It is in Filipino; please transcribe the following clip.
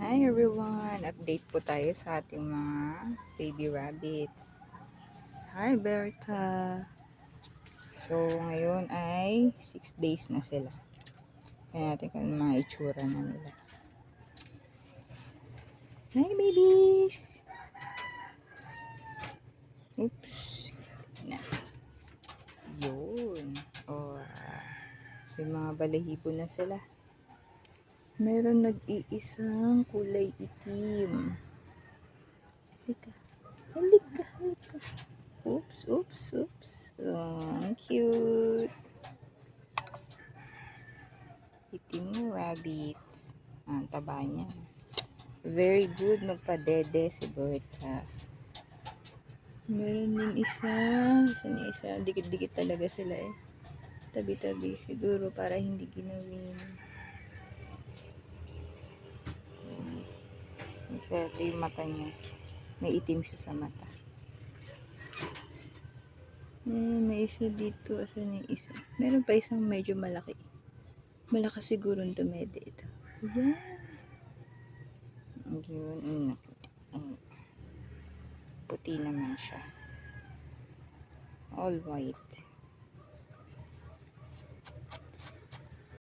Hi everyone! Update po tayo sa ating mga baby rabbits. Hi Berta! So ngayon ay 6 days na sila. Kaya natin kung ano mga itsura na nila. Hi babies! Oops! Na. Yun. Oh, ah. may mga balahibo na sila. Meron nag-iisang kulay itim. Halika. Halika, halika. Oops, oops, oops. Oh, cute. Itim na rabbits. Ang taba niya. Very good magpadede si Berta. Meron din isa. Isa na isa. Dikit-dikit talaga sila eh. Tabi-tabi. Siguro para hindi ginawin. Isa ito yung mata niya. May itim siya sa mata. Eh, may isa dito. Asan yung isa? Meron pa isang medyo malaki. Malakas siguro ang dumede ito. Yan. Yun. Puti naman siya. All white.